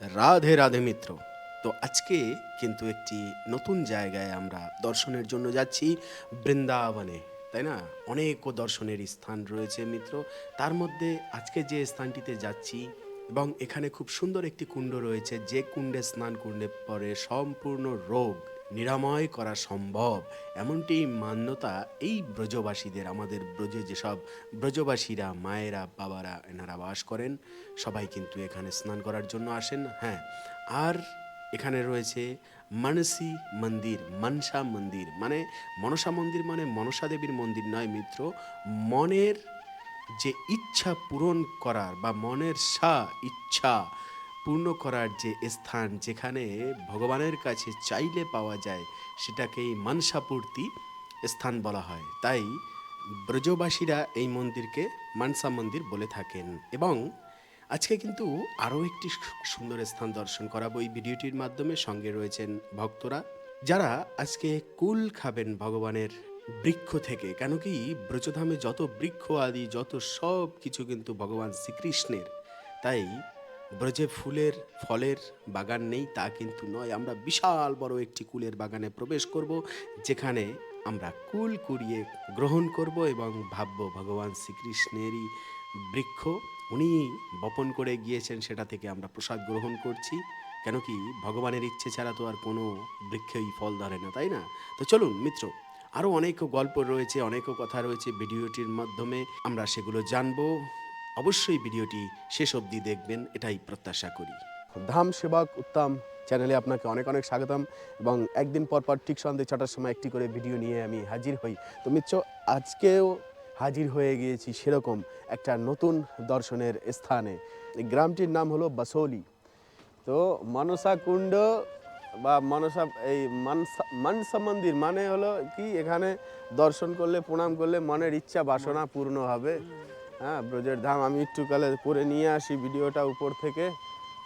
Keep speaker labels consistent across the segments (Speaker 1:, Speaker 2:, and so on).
Speaker 1: রাধে রাধে মিত্র। তো আজকে কিন্তু একটি নতুন জায়গায় আমরা দর্শনের জন্য যাচ্ছি বৃন্দাবনে, তাই না? অনেক দর্শনের স্থান রয়েছে মিত্র। তার মধ্যে আজকে যে স্থানটিতে যাচ্ছি এবং এখানে খুব সুন্দর একটি কুণ্ড রয়েছে, যে কুণ্ডে স্নান করলে পরে সম্পূর্ণ রোগ নিরাময় করা সম্ভব। এমনটি মান্যতা এই ব্রজবাসীদের, আমাদের ব্রজে যেসব ব্রজবাসীরা, মায়েরা, বাবারা, এনারা বাস করেন, সবাই কিন্তু এখানে স্নান করার জন্য আসেন। হ্যাঁ আর এখানে রয়েছে মানসী মন্দির, মনসা মন্দির। মানে মনসা মন্দির মানে মনসা দেবীর মন্দির নয় মিত্র, মনের যে ইচ্ছা পূরণ করার বা মনের সা, ইচ্ছা পূর্ণ করার যে স্থান যেখানে ভগবানের কাছে চাইলে পাওয়া যায়, সেটাকেই মানসাপূর্তি স্থান বলা হয়। তাই ব্রজবাসীরা এই মন্দিরকে মানসা মন্দির বলে থাকেন। এবং আজকে কিন্তু আরও একটি সুন্দর স্থান দর্শন করাবো এই ভিডিওটির মাধ্যমে। সঙ্গে রয়েছেন ভক্তরা, যারা আজকে কুল খাবেন ভগবানের বৃক্ষ থেকে। কেন কি ব্রজধামে যত বৃক্ষ আদি, যত সব কিছু কিন্তু ভগবান শ্রীকৃষ্ণের। তাই ব্রজে ফুলের, ফলের বাগান নেই তা কিন্তু নয়। আমরা বিশাল বড় একটি কুলের বাগানে প্রবেশ করব, যেখানে আমরা কুল কুড়িয়ে গ্রহণ করব এবং ভাবব ভগবান শ্রীকৃষ্ণেরই বৃক্ষ। উনি বপন করে গিয়েছেন, সেটা থেকে আমরা প্রসাদ গ্রহণ করছি। কেন কি ভগবানের ইচ্ছে ছাড়া তো আর কোনো বৃক্ষই ফল ধরে না, তাই না? তো চলুন মিত্র, আরও অনেক গল্প রয়েছে, অনেক কথা রয়েছে ভিডিওটির মাধ্যমে। আমরা সেগুলো জানব। অবশ্যই ভিডিওটি শেষ অবধি দেখবেন, এটাই প্রত্যাশা করি। ধাম সেবক উত্তম চ্যানেলে আপনাকে অনেক অনেক স্বাগতম এবং একদিন পর পর ঠিক সন্ধ্যে ছটার সময় একটি করে ভিডিও নিয়ে আমি হাজির হই। তো মিত্র, আজকেও হাজির হয়ে গিয়েছি সেরকম একটা নতুন দর্শনের স্থানে। গ্রামটির নাম হলো বাসৌলি। তো মনসা কুণ্ড বা মনসা, এই মানসা মানসা মন্দির মানে হলো কি? এখানে দর্শন করলে, প্রণাম করলে মনের ইচ্ছা, বাসনা পূর্ণ হবে। হ্যাঁ ব্রজের ধাম আমি একটু কালে করে নিয়ে আসি ভিডিওটা উপর থেকে।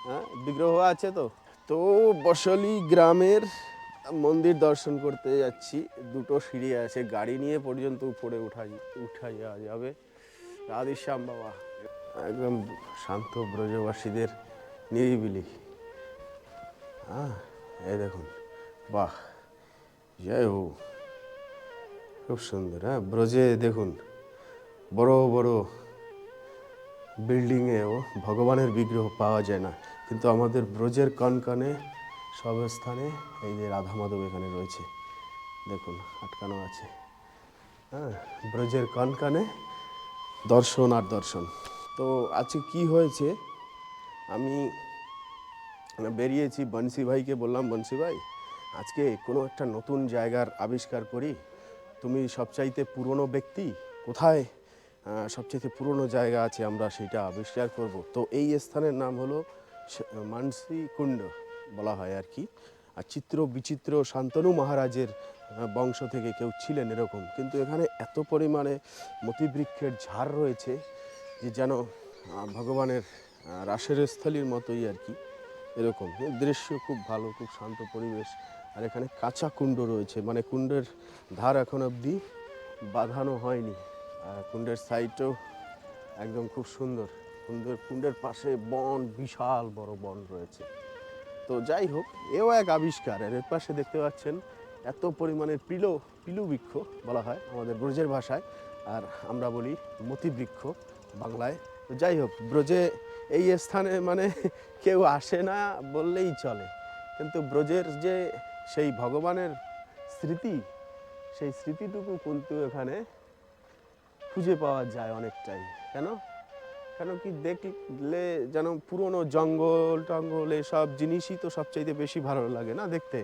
Speaker 1: হ্যাঁ বিগ্রহ আছে তো? তো বসলি গ্রামের মন্দির দর্শন করতে যাচ্ছি। দুটো সিঁড়ি আছে, গাড়ি নিয়ে পর্যন্ত উপরে উঠা উঠা যাওয়া যাবে। রাধেশ্যাম বাবা, একদম শান্ত ব্রজবাসীদের নিরিবিলি। হ্যাঁ এই দেখুন, বাহ যাই হো খুব সুন্দর হ্যাঁ ব্রজে দেখুন, বড় বড় বিল্ডিংয়েও ভগবানের বিগ্রহ পাওয়া যায় না। কিন্তু আমাদের ব্রজের কনকনে সব স্থানে এই যে রাধা মাধব এখানে রয়েছে, দেখুন, আটকানো আছে। হ্যাঁ ব্রজের কনকনে দর্শন আর দর্শন। তো আজকে কি হয়েছে? আমি বেরিয়েছি বংশী ভাইকে বললাম বংশী ভাই, আজকে কোনো একটা নতুন জায়গার আবিষ্কার করি। তুমি সবচাইতে পুরনো ব্যক্তি, কোথায় সবচাইতে পুরনো জায়গা আছে আমরা সেটা আবিষ্কার করব। তো এই স্থানের নাম হলো মানসী কুণ্ড বলা হয় আর কি। আর চিত্র বিচিত্র শান্তনু মহারাজের বংশ থেকে কেউ ছিলেন এরকম। কিন্তু এখানে এত পরিমাণে মতিবৃক্ষের ঝাড় রয়েছে যে যেন ভগবানের রাসের স্থলীর মতোই আর কি, এরকম। দৃশ্য খুব ভালো, খুব শান্ত পরিবেশ। আর এখানে কাঁচা কুণ্ড রয়েছে। মানে কুণ্ডের ধার এখন অবধি বাঁধানো হয়নি। কুণ্ডের সাইডটাও একদম খুব সুন্দর। কুণ্ডের কুণ্ডের পাশে বন, বিশাল বড় বন রয়েছে। তো যাই হোক, এও এক আবিষ্কার। এর পাশে দেখতে পাচ্ছেন এত পরিমাণের পিলো পিলু বৃক্ষ বলা হয় আমাদের ব্রজের ভাষায়। আর আমরা বলি মতি বৃক্ষ বাংলায় যাই হোক, ব্রজে এই স্থানে মানে কেউ আসে না বললেই চলে। কিন্তু ব্রজের যে সেই ভগবানের স্মৃতি, সেই স্মৃতিটুকু কিন্তু এখানে খুঁজে পাওয়া যায় অনেকটাই, কেন? কেন কি দেখলে যেন পুরনো জঙ্গল টঙ্গল এসব জিনিসই তো সবচাইতে বেশি ভালো লাগে না দেখতে?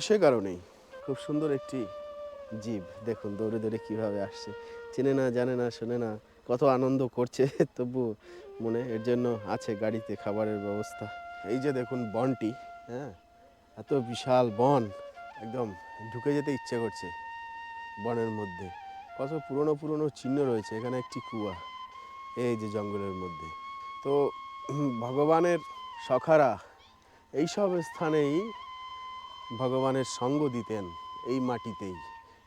Speaker 1: সে কারণেই। খুব সুন্দর একটি জীব, দেখুন দৌড়ে দৌড়ে কীভাবে আসছে। চেনে না, জানে না, শোনে না, কত আনন্দ করছে, তবু মনে এর জন্য আছে গাড়িতে খাবারের ব্যবস্থা। এই যে দেখুন বনটি হ্যাঁ? এত বিশাল বন, একদম ঢুকে যেতে ইচ্ছে করছে বনের মধ্যে। কত পুরনো পুরনো চিহ্ন রয়েছে, এখানে একটি কুয়া, এই যে জঙ্গলের মধ্যে। তো ভগবানের সখারা এইসব স্থানেই ভগবানের সঙ্গ দিতেন এই মাটিতেই।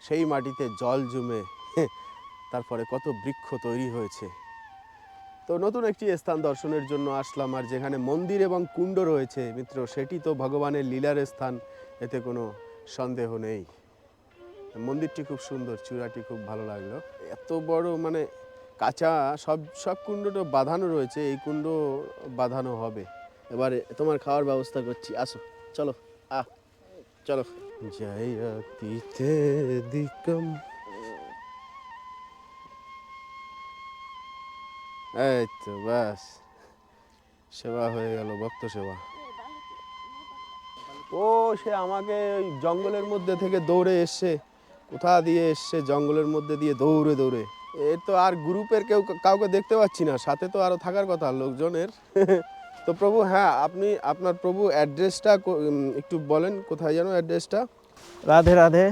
Speaker 1: সেই মাটিতে জল জমে তারপরে কত বৃক্ষ তৈরি হয়েছে। তো নতুন একটি স্থান দর্শনের জন্য আসলাম, আর যেখানে মন্দির এবং কুণ্ড রয়েছে, মিত্র, সেটি তো ভগবানের লীলার স্থান, এতে কোনো সন্দেহ নেই। মন্দিরটি খুব সুন্দর, চূড়াটি খুব ভালো লাগল। এত বড় মানে কাঁচা, সব সব কুণ্ডটা বাঁধানো রয়েছে, এই কুণ্ড বাঁধানো হবে। এবারে তোমার খাওয়ার ব্যবস্থা করছি, আসো, চলো, আহ, চলো। অতীতে দিকম এই তো ব্যাস, সেবা হয়ে গেল, ভক্ত সেবা। ও, সে আমাকে ওই জঙ্গলের মধ্যে থেকে দৌড়ে এসছে কোথা দিয়ে এসছে জঙ্গলের মধ্যে দিয়ে দৌড়ে দৌড়ে। এর তো আর গ্রুপের কেউ কাউকে দেখতে পাচ্ছি না। সাথে তো আরও থাকার কথা লোকজনের। তো প্রভু হ্যাঁ আপনি আপনার প্রভু অ্যাড্রেসটা একটু বলেন কোথায় যেন অ্যাড্রেসটা?
Speaker 2: রাধে রাধে।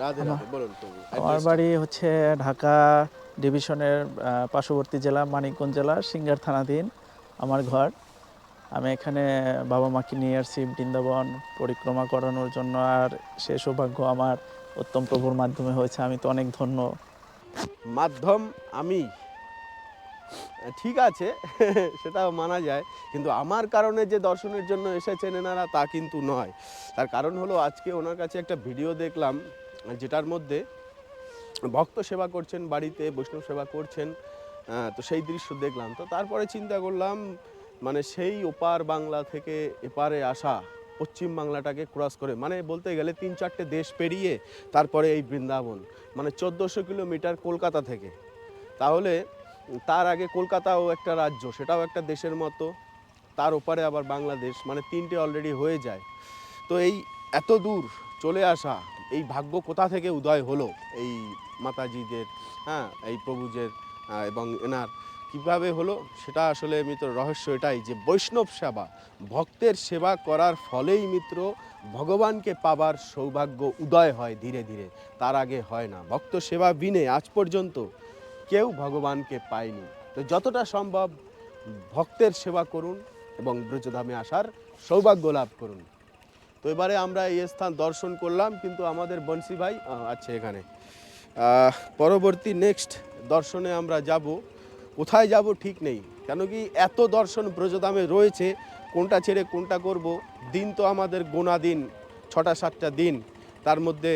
Speaker 1: রাধে রাধে বলুন প্রভু
Speaker 2: আমার বাড়ি হচ্ছে ঢাকা ডিভিশনের পার্শ্ববর্তী জেলা মানিকগঞ্জ জেলা সিঙ্গার থানাধীন আমার ঘর। আমি এখানে বাবা মাকে নিয়ে আসছি বৃন্দাবন পরিক্রমা করানোর জন্য আর সে সৌভাগ্য আমার উত্তম প্রভুর মাধ্যমে হয়েছে, আমি তো অনেক ধন্য।
Speaker 1: মাধ্যম আমি। ঠিক আছে, সেটাও মানা যায়, কিন্তু আমার কারণে যে দর্শনের জন্য এসেছেন এনারা, তা কিন্তু নয়। তার কারণ হলো, আজকে ওনার কাছে একটা ভিডিও দেখলাম, যেটার মধ্যে ভক্ত সেবা করছেন বাড়িতে, বৈষ্ণব সেবা করছেন তো সেই দৃশ্য দেখলাম। তো তারপরে চিন্তা করলাম মানে সেই ওপার বাংলা থেকে এপারে আসা পশ্চিম বাংলাটাকে ক্রস করে মানে বলতে গেলে তিন চারটে দেশ পেরিয়ে তারপরে এই বৃন্দাবন মানে চোদ্দোশো কিলোমিটার কলকাতা থেকে। তাহলে তার আগে কলকাতাও একটা রাজ্য, সেটাও একটা দেশের মতো, তার ওপারে আবার বাংলাদেশ মানে তিনটে অলরেডি হয়ে যায়। তো এই এত দূর চলে আসা, এই ভাগ্য কোথা থেকে উদয় হলো? এই মাতাজিদের হ্যাঁ এই প্রভুজের এবং এনার। কীভাবে হলো সেটা আসলে মিত্র, রহস্য এটাই যে বৈষ্ণব সেবা, ভক্তের সেবা করার ফলেই মিত্র ভগবানকে পাবার সৌভাগ্য উদয় হয় ধীরে ধীরে। তার আগে হয় না। ভক্ত সেবা বিনে আজ পর্যন্ত কেউ ভগবানকে পায়নি। তো যতটা সম্ভব ভক্তের সেবা করুন এবং ব্রজধামে আসার সৌভাগ্য লাভ করুন। তো এবারে আমরা এই স্থান দর্শন করলাম, কিন্তু আমাদের বংশী ভাই আছে এখানে। পরবর্তী নেক্সট দর্শনে আমরা যাব। কোথায় যাব ঠিক নেই কেন কি এত দর্শন ব্রজধামে রয়েছে কোনটা ছেড়ে কোনটা করব দিন তো আমাদের গোনা দিন ছটা সাতটা দিন তার মধ্যে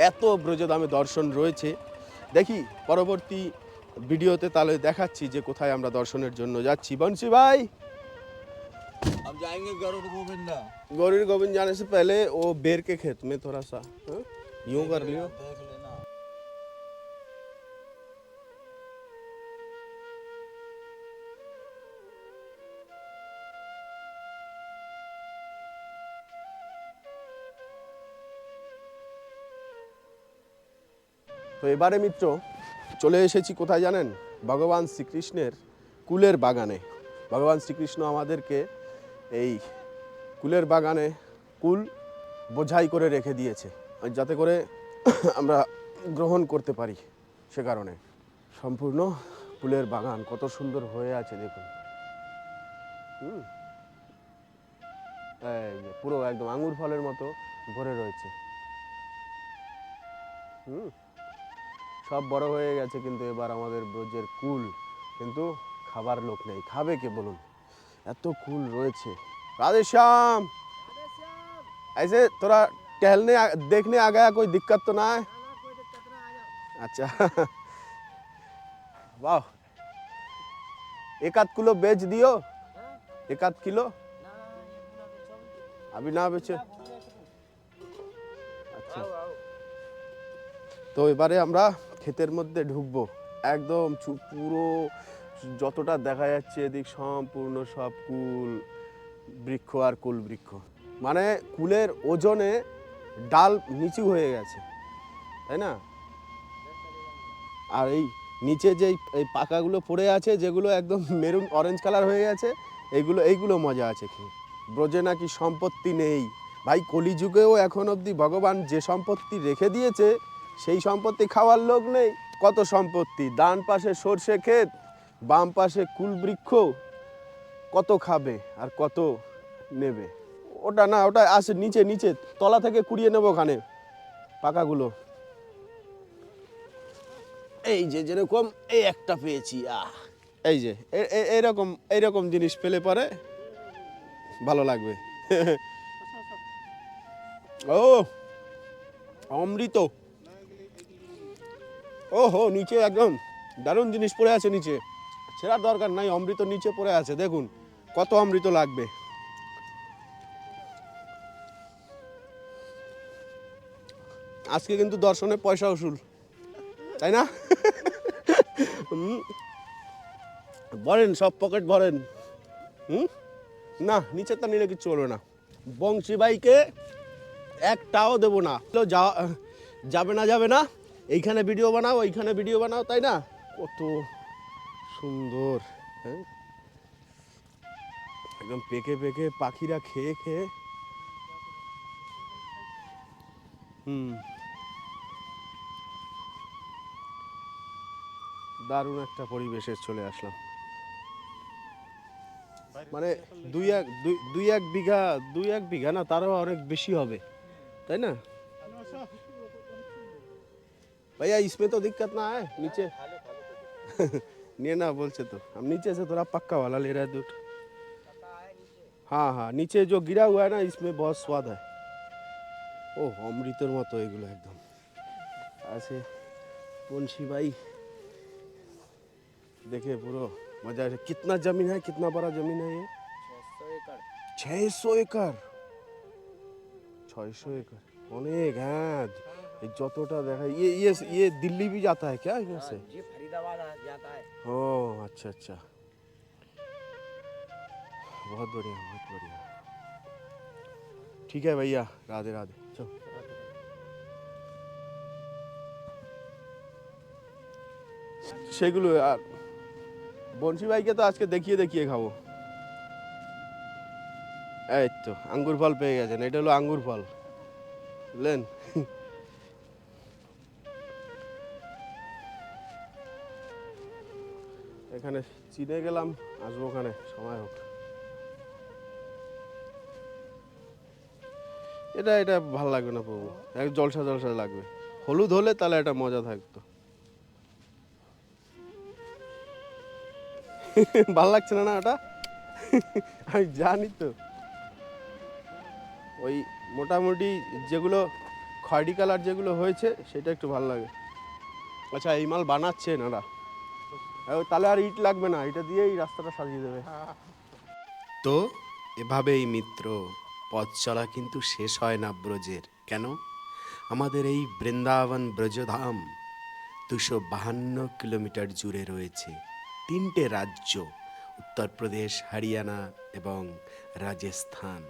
Speaker 1: এত ব্রজধামে দর্শন রয়েছে দেখি পরবর্তী ভিডিওতে তাহলে দেখাচ্ছি যে কোথায় আমরা দর্শনের জন্য যাচ্ছি বংশী ভাই
Speaker 3: हम जाएंगे गरुड़ गोविंदा
Speaker 1: गौरी गोविंद जाने से पहले वो बेर के खेत में थोड़ा सा हाँ? यूं कर लियो তো এবারে মিত্র, চলে এসেছি কোথায় জানেন? ভগবান শ্রীকৃষ্ণের কুলের বাগানে। ভগবান শ্রীকৃষ্ণ আমাদেরকে এই কুলের বাগানে কুল বোঝাই করে রেখে দিয়েছে, যাতে করে আমরা গ্রহণ করতে পারি সে কারণে। সম্পূর্ণ কুলের বাগান, কত সুন্দর হয়ে আছে, দেখুন। হুম। পুরো একদম আঙুর ফলের মতো ভরে রয়েছে। হুম। সব বড় হয়ে গেছে কিন্তু এবার আমাদের ব্রজের কুল কিন্তু খাবার লোক নেই খাবে কে বলুন এত কুল রয়েছে राधे श्याम ऐसे थोड़ा टहलने आ- देखने आ गया कोई दिक्कत तो ना है अच्छा वाह एक आध किलो बेच दियो एक आध किलो अभी ना बेचे আচ্ছা তো এবারে আমরা ক্ষেতের মধ্যে ঢুকবো। একদম পুরো যতটা দেখা যাচ্ছে এদিক সম্পূর্ণ সব কুল, বৃক্ষ আর কুল বৃক্ষ। মানে কুলের ওজনে ডাল নিচু হয়ে গেছে, তাই না? আর এই নিচে যে এই পাকাগুলো পড়ে আছে, যেগুলো একদম মেরুন অরেঞ্জ কালার হয়ে গেছে এইগুলো এইগুলো মজা আছে খেয়ে। ব্রজে নাকি সম্পত্তি নেই। ভাই কলিযুগেও এখন অবধি ভগবান যে সম্পত্তি রেখে দিয়েছে সেই সম্পত্তি খাওয়ার লোক নেই। কত সম্পত্তি? ডান পাশে সর্ষে ক্ষেত, বাম পাশে কুল বৃক্ষ কত খাবে আর কত নেবে? ওটা না, ওটা আসে নিচে নিচে। তলা থেকে কুড়িয়ে নেব ওখানে, পাকাগুলো। এই যে যেরকম এই একটা পেয়েছি, আহ। এই যে এইরকম এইরকম জিনিস পেলে পরে ভালো লাগবে। ও, অমৃত। ও হো নিচে একদম দারুণ জিনিস পড়ে আছে নিচে। ছেঁড়ার দরকার নাই, অমৃত নিচে পড়ে আছে, দেখুন কত অমৃত লাগবে। আজকে কিন্তু দর্শনে পয়সা উসুল, তাই না। ভরেন, সব পকেট ভরেন। হুম, না, নিচেরটা নিলে কিছু হলো না। বংশী ভাইকে একটাও দেবো না। যাবে না যাবে না। এইখানে ভিডিও বানাও, এইখানে ভিডিও বানাও, তাই না? কত সুন্দর হ্যাঁ? একদম পেকে পেকে পাখিরা খেয়ে খেয়ে। হুম। দারুণ একটা পরিবেশে চলে আসলাম। মানে দুই এক দুই- এক বিঘা, দুই এক বিঘা না, তারও অনেক বেশি হবে, তাই না? भैया इसमें तो दिक्कत ना है नीचे नहीं ना बोलते तो हम नीचे से थोड़ा पक्का वाला ले रहे हैं दूध हाँ हाँ नीचे जो गिरा हुआ है ना इसमें बहुत स्वाद है ও অমৃতের মতো এগুলো একদম আছে বংশী ভাই দেখে পুরো मजा है कितना जमीन है कितना बड़ा जमीन है ये छह सौ एकड़ ছয়শো একর অনেক হ্যাঁ এই যতটা দেখা ये ये ये दिल्ली भी जाता है क्या यहाँ से
Speaker 3: जी फरीदाबाद आ- जाता है
Speaker 1: ओ अच्छा अच्छा बहुत बढ़िया बहुत बढ़िया ठीक है भैया राधे राधे चलो সেগুলো আর বংশী ভাইকে তো আজকে দেখিয়ে দেখিয়ে খাবো এই তো আঙ্গুর ফল পেয়ে গেছেন এটা হলো আঙ্গুর ফল বুঝলেন এখানে চিনে গেলাম আসব ওখানে সময় হোক। এটা এটা ভালো লাগবে না প্রভু এক জলসা জলসা লাগবে। হলুদ হলে তাহলে এটা মজা থাকতো। ভালো লাগছে না না ওটা? আমি জানি তো। ওই মোটামুটি যেগুলো খয়রি কালার যেগুলো হয়েছে সেটা একটু ভালো লাগে। আচ্ছা এই মাল বানাচ্ছে ও, তাহলে আর ইট লাগবে না এটা দিয়েই রাস্তাটা সাজিয়ে দেবে। তো এভাবেই মিত্র, পথ চলা কিন্তু শেষ হয় না ব্রজের। কেন? আমাদের এই বৃন্দাবন ব্রজধাম দুশো বাহান্ন কিলোমিটার জুড়ে রয়েছে। তিনটে রাজ্য, উত্তরপ্রদেশ, হরিয়ানা এবং রাজস্থান।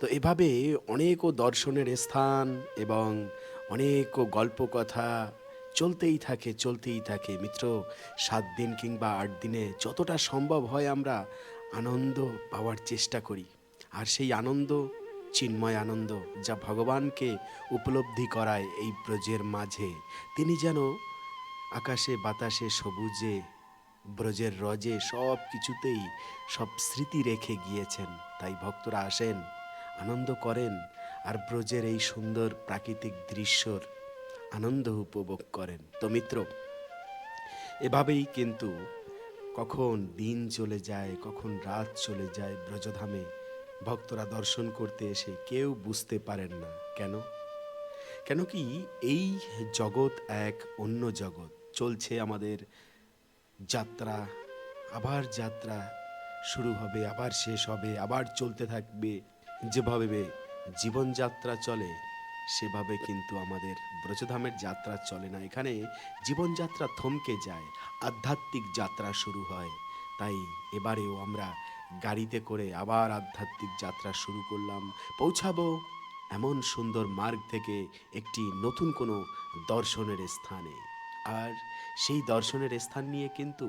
Speaker 1: তো এভাবে অনেকও দর্শনের স্থান এবং অনেকও গল্প কথা চলতেই থাকে চলতেই থাকে। মিত্র, সাত দিন কিংবা আট দিনে যতটা সম্ভব হয় আমরা আনন্দ পাওয়ার চেষ্টা করি। আর সেই আনন্দ, চিন্ময় আনন্দ যা ভগবানকে উপলব্ধি করায় এই ব্রজের মাঝে, তিনি যেন আকাশে, বাতাসে, সবুজে, ব্রজের রজে সব কিছুতেই সব স্মৃতি রেখে গিয়েছেন। তাই ভক্তরা আসেন, আনন্দ করেন, আর ব্রজের এই সুন্দর প্রাকৃতিক দৃশ্যর আনন্দ উপভোগ করেন। তো মিত্র, এভাবেই কিন্তু কখন দিন চলে যায়, কখন রাত চলে যায়, ব্রজধামে ভক্তরা দর্শন করতে এসে কেউ বুঝতে পারেন না। কেন? কেন কি এই জগৎ এক অন্য জগৎ। চলছে আমাদের যাত্রা, আবার যাত্রা শুরু হবে, আবার শেষ হবে, আবার চলতে থাকবে। যেভাবে জীবনযাত্রা চলে সেভাবে কিন্তু আমাদের ব্রজধামের যাত্রা চলে না। এখানে জীবনযাত্রা থমকে যায়, আধ্যাত্মিক যাত্রা শুরু হয়। তাই এবারেও আমরা গাড়িতে করে আবার আধ্যাত্মিক যাত্রা শুরু করলাম। পৌঁছাবো এমন সুন্দর মার্গ থেকে একটি নতুন কোনো দর্শনের স্থানে। আর সেই দর্শনের স্থান নিয়ে কিন্তু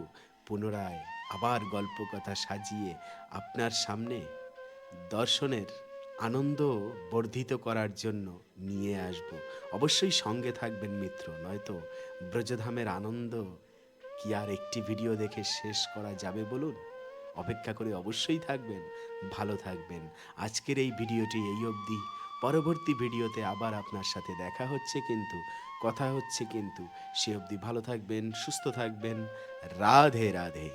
Speaker 1: পুনরায় আবার গল্প কথা সাজিয়ে আপনার সামনে দর্শনের আনন্দ বর্ধিত করার জন্য নিয়ে আসব। অবশ্যই সঙ্গে থাকবেন মিত্র, নয়তো ব্রজধামের আনন্দ কি আর একটি ভিডিও দেখে শেষ করা যাবে বলুন? অপেক্ষা করে অবশ্যই থাকবেন, ভালো থাকবেন। আজকের এই ভিডিওটি এই অবধি। পরবর্তী ভিডিওতে আবার আপনার সাথে দেখা হচ্ছে কিন্তু, কথা হচ্ছে কিন্তু। সে অবধি ভালো থাকবেন, সুস্থ থাকবেন। রাধে রাধে।